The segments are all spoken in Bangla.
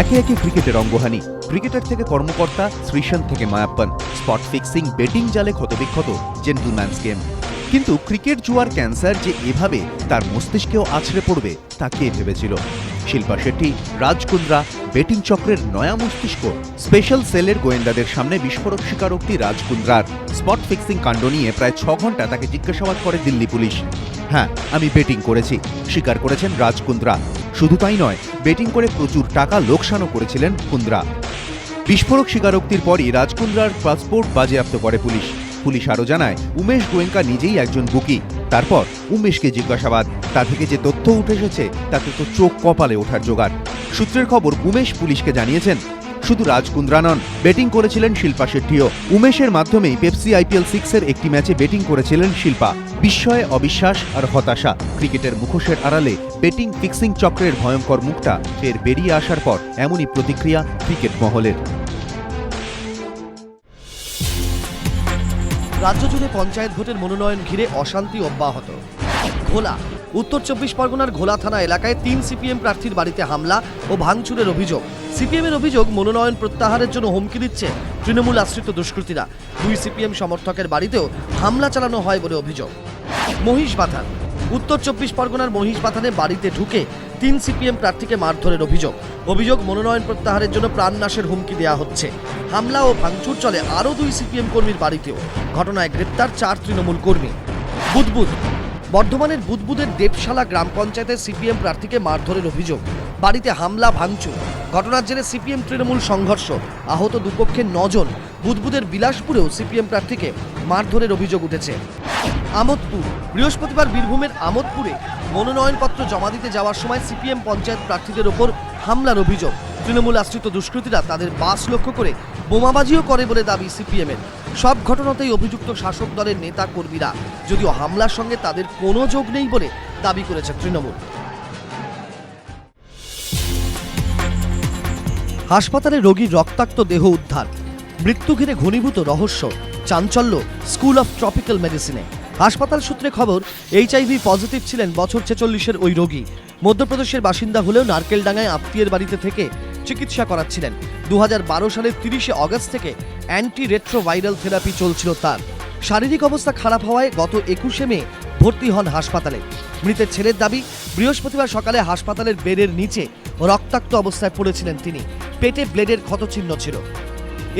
একে একে ক্রিকেটের অঙ্গহানি। ক্রিকেটার থেকে কর্মকর্তা শ্রীশান্ত থেকে মায়াপ্পান। স্পট ফিক্সিং, বেটিং জালে ক্ষতবিক্ষত জেন্টলম্যানস গেম। কিন্তু ক্রিকেট জুয়ার ক্যান্সার যে এভাবে তার মস্তিষ্কেও আছড়ে পড়বে, তা কে ভেবেছিল? শিল্পা শেট্টি রাজকুন্দ্রা বেটিং চক্রের নয়া মস্তিষ্ক, স্পেশাল সেলের গোয়েন্দাদের সামনে বিস্ফোরক স্বীকারোক্তি রাজকুন্দ্রার স্পট ফিক্সিং কাণ্ড নিয়ে প্রায় ছ ঘণ্টা তাকে জিজ্ঞাসাবাদ করে দিল্লি পুলিশ। হ্যাঁ আমি বেটিং করেছি, স্বীকার করেছেন রাজকুন্দ্রা শুধু তাই নয় বেটিং করে প্রচুর টাকা লোকসানও করেছিলেন কুন্দ্রা বিস্ফোরক স্বীকারোক্তির পরই রাজকুন্দ্রার পাসপোর্ট বাজেয়াপ্ত করে পুলিশ। পুলিশ আরও জানায়, উমেশ গোয়েঙ্কা নিজেই একজন বুকি। তারপর উমেশকে জিজ্ঞাসাবাদ। তা থেকে যে তথ্য উঠে এসেছে, তাতে তো চোখ কপালে ওঠার জোগাড়। সূত্রের খবর, উমেশ পুলিশকে জানিয়েছেন শুধু রাজকুন্দ্রা নন বেটিং করেছিলেন শিল্পা শেট্টিও। উমেশের মাধ্যমেই পেপসি আইপিএল সিক্সের একটি ম্যাচে বেটিং করেছিলেন শিল্পা। বিস্ময়ে অবিশ্বাস আর হতাশা, ক্রিকেটের মুখোশের আড়ালে বেটিং ফিক্সিং চক্রের ভয়ঙ্কর মুখটা ফের বেরিয়ে আসার পর এমনই প্রতিক্রিয়া ক্রিকেট মহলের। রাজ্য জুড়ে পঞ্চায়েত ভোটের মনোনয়ন ঘিরে অশান্তি অব্যাহত। ঘোলা উত্তর চব্বিশ পরগনার ঘোলা থানা এলাকায় তিন সিপিএম প্রার্থীর বাড়িতে হামলা ও ভাঙচুরের অভিযোগ। সিপিএম এর অভিযোগ মনোনয়ন প্রত্যাহারের জন্য হুমকি দিচ্ছে তৃণমূল আশ্রিত দুষ্কৃতীরা। দুই সিপিএম সমর্থকের বাড়িতেও হামলা চালানো হয় বলে অভিযোগ। মহিষ বাথান উত্তর চব্বিশ পরগনার মহিষ বাথানে বাড়িতে ঢুকে তিন সিপিএম প্রার্থীকে মারধরের অভিযোগ। অভিযোগ মনোনয়ন প্রত্যাহারের জন্য প্রাণনাশের হুমকি দেওয়া হচ্ছে। হামলা ও ভাঙচুর চলে আরও দুই সিপিএম কর্মীর বাড়িতেও। ঘটনায় গ্রেপ্তার চার তৃণমূল কর্মী। বুদবুদ বর্ধমানের বুদবুদের দেবশালা গ্রাম পঞ্চায়েতের সিপিএম প্রার্থীকে মারধরের অভিযোগ। বাড়িতে হামলা, ভাঙচুর। ঘটনার জেরে সিপিএম তৃণমূল সংঘর্ষ। আহত দুপক্ষের নজন বুদবুদের বিলাসপুরেও সিপিএম প্রার্থীকে মারধরের অভিযোগ উঠেছে। আমোদপুর। বৃহস্পতিবার বীরভূমের আমোদপুরে মনোনয়নপত্র জমা দিতে যাওয়ার সময় সিপিএম পঞ্চায়েত প্রার্থীদের ওপর হামলার অভিযোগ। তৃণমূল আশ্রিত দুষ্কৃতীরা তাদের বাস লক্ষ্য করে বোমাবাজিও করে বলে দাবি সিপিএমের। সব ঘটনাতেই অভিযুক্ত শাসক দলের নেতা কর্মীরা যদিও হামলার সঙ্গে তাদের কোনো যোগ নেই বলে দাবি করেছে তৃণমূল। হাসপাতালে রোগীর রক্তাক্ত দেহ উদ্ধার। মৃত্যু ঘিরে ঘনীভূত রহস্য, চাঞ্চল্য, স্কুল অফ ট্রপিক্যাল মেডিসিনে। হাসপাতাল সূত্রে খবর এইচআইভি পজিটিভ ছিলেন বছর ছেচল্লিশের ওই রোগী। মধ্যপ্রদেশের বাসিন্দা হলেও নারকেলডাঙ্গায় আত্মীয়ের বাড়িতে থেকে চিকিৎসা করাচ্ছিলেন। দু সালের তিরিশে অগস্ট থেকে অ্যান্টি রেট্রোভাইরাল থেরাপি চলছিল তার। শারীরিক অবস্থা খারাপ হওয়ায় গত একুশে মে ভর্তি হন হাসপাতালে। মৃতের ছেলের দাবি, বৃহস্পতিবার সকালে হাসপাতালের বেডের নিচে রক্তাক্ত অবস্থায় পড়েছিলেন তিনি। পেটে ব্লেডের ক্ষতচিহ্ন ছিল।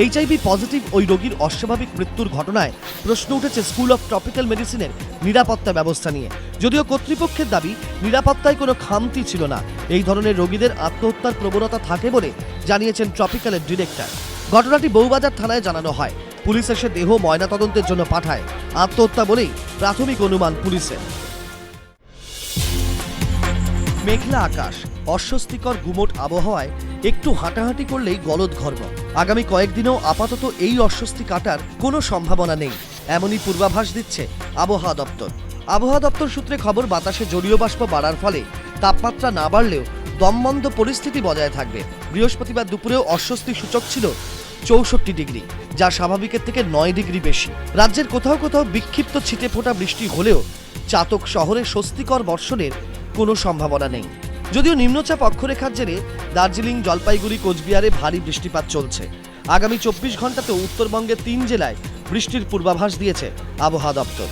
এইচআইভি পজিটিভ ওই রোগীর অস্বাভাবিক মৃত্যুর ঘটনায় প্রশ্ন উঠেছে স্কুল অফ ট্রপিক্যাল মেডিসিনের নিরাপত্তা ব্যবস্থা নিয়ে। যদিও কর্তৃপক্ষের দাবি, নিরাপত্তায় কোনো খামতি ছিল না। এই ধরনের রোগীদের আত্মহত্যার প্রবণতা থাকে বলে জানিয়েছেন ট্রপিক্যালের ডিরেক্টর। ঘটনাটি বউবাজার থানায় জানানো হয়। পুলিশ এসে দেহ ময়নাতদন্তের জন্য পাঠায়। আত্মহত্যা বলেই প্রাথমিক অনুমান পুলিশের। মেঘলা আকাশ, অস্বস্তিকর গুমোট আবহাওয়ায় একটু হাঁটাহাঁটি করলেই গলদ ঘর্ম। আগামী কয়েকদিনেও আপাতত এই অস্বস্তি কাটার কোনো সম্ভাবনা নেই। এমনই পূর্বাভাস দিচ্ছে আবহাওয়া দপ্তর। আবহাওয়া দপ্তর সূত্রে খবর, বাতাসে জলীয় বাষ্প বাড়ার ফলে তাপমাত্রা না বাড়লেও দমবন্ধ পরিস্থিতি বজায় থাকবে। বৃহস্পতিবার দুপুরেও অস্বস্তি সূচক ছিল চৌষট্টি ডিগ্রি, যা স্বাভাবিকের থেকে নয় ডিগ্রি বেশি। রাজ্যের কোথাও কোথাও বিক্ষিপ্ত ছিটে ফোটা বৃষ্টি হলেও চাতক শহরে স্বস্তিকর বর্ষণের কোনো সম্ভাবনা নেই। যদিও নিম্নচাপ অক্ষরেখার জেরে দার্জিলিং, জলপাইগুড়ি, কোচবিহারে ভারী বৃষ্টিপাত চলছে। আগামী চব্বিশ ঘন্টাতেও উত্তরবঙ্গের তিন জেলায় বৃষ্টির পূর্বাভাস দিয়েছে আবহাওয়া দপ্তর।